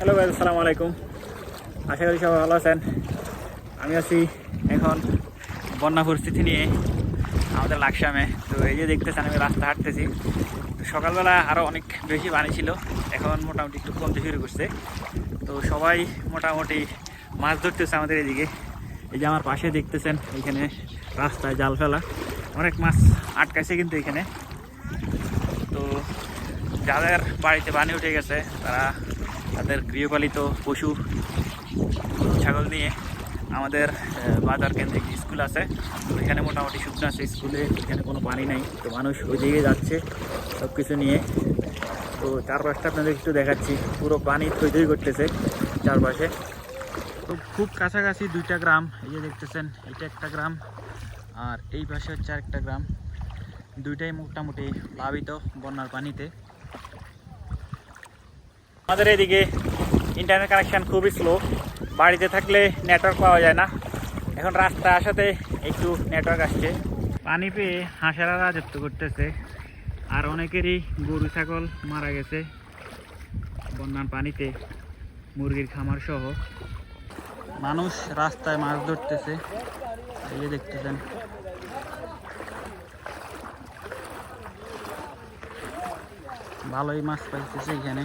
Hello ভাই আসসালামু আলাইকুম। আশা করি সবাই ভালো আছেন। আমি আছি এখন বন্যা পরিস্থিতি নিয়ে আমাদের লাকসামে। তো এই যে দেখতেছেন, আমি রাস্তা হাঁটতেছি। তো সকালবেলা আরও অনেক বেশি পানি ছিল। এখন মোটামুটি একটু কমতে শুরু করছে। তো সবাই মোটামুটি মাছ ধরতেছে আমাদের এদিকে। এই যে আমার পাশে দেখতেছেন, এখানে রাস্তায় জাল ফেলা। অনেক মাছ আটকাইছে কিন্তু এখানে। তো যাদের বাড়িতে পানি উঠে গেছে, তারা তাদের গৃহপালিত পশু, ছাগল নিয়ে আমাদের বাজার কেন্দ্রিক স্কুল আছে। এখানে মোটামুটি শুকনো আছে স্কুলে, এখানে কোনো পানি নাই। তো মানুষ ওই দিকে যাচ্ছে সব কিছু নিয়ে। তো চারপাশটা আপনাদের একটু দেখাচ্ছি। পুরো পানি থই করতেছে চারপাশে। তো খুব কাছাকাছি দুইটা গ্রাম, এই যে দেখতেছেন এটা একটা গ্রাম আর এই পাশে হচ্ছে আরেকটা গ্রাম। দুইটাই মোটামুটি প্লাবিত বন্যার পানিতে। আমাদের এদিকে ইন্টারনেট কানেকশান খুবই স্লো বাড়িতে থাকলে নেটওয়ার্ক পাওয়া যায় না। এখন রাস্তা আসাতে একটু নেটওয়ার্ক আসছে। পানি পেয়ে হাঁসারা রাজত্ব করতেছে। আর অনেকেরই গরু, ছাগল মারা গেছে। বন্যার পানিতে মুরগির খামার সহ। মানুষ রাস্তায় মাছ ধরতেছে। এই দেখতেছেন। ভালোই মাছ পাইতেছে এখানে।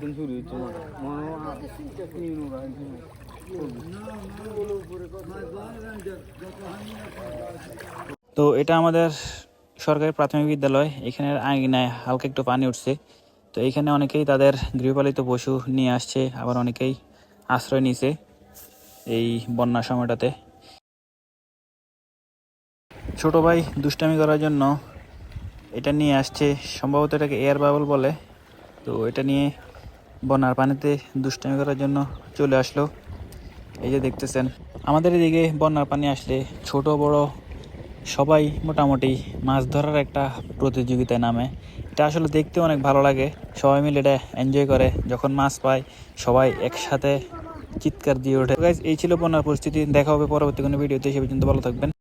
দিন হচ্ছে তো এটা আমাদের সরকারি প্রাথমিক বিদ্যালয়, এখানের আঙিনায় হালকা একটু পানি উঠছে। তো এখানে অনেকেই তাদের গৃহপালিত পশু নিয়ে আসছে, আবার অনেকেই আশ্রয় নিছে এই বন্যার সময়টাতে। ছোট ভাই দুষ্টামি করার জন্য এটা নিয়ে আসছে, সম্ভবত এটাকে এয়ার বাবল বলে। তো এটা নিয়ে বন্যার পানিতে দুষ্টামি করার জন্য চলে আসলো। এই যে দেখতেছেন, আমাদের এদিকে বন্যার পানি আসলে ছোট, বড়, সবাই মোটামুটি মাছ ধরার একটা প্রতিযোগিতায় নামে। এটা আসলে দেখতে অনেক ভালো লাগে। সবাই মিলে এটা এনজয় করে। যখন মাছ পায়, সবাই একসাথে চিৎকার দিয়ে ওঠে। এই ছিল বন্যার পরিস্থিতি। দেখা হবে পরবর্তী কোনো ভিডিওতে সে পর্যন্ত ভালো থাকবেন।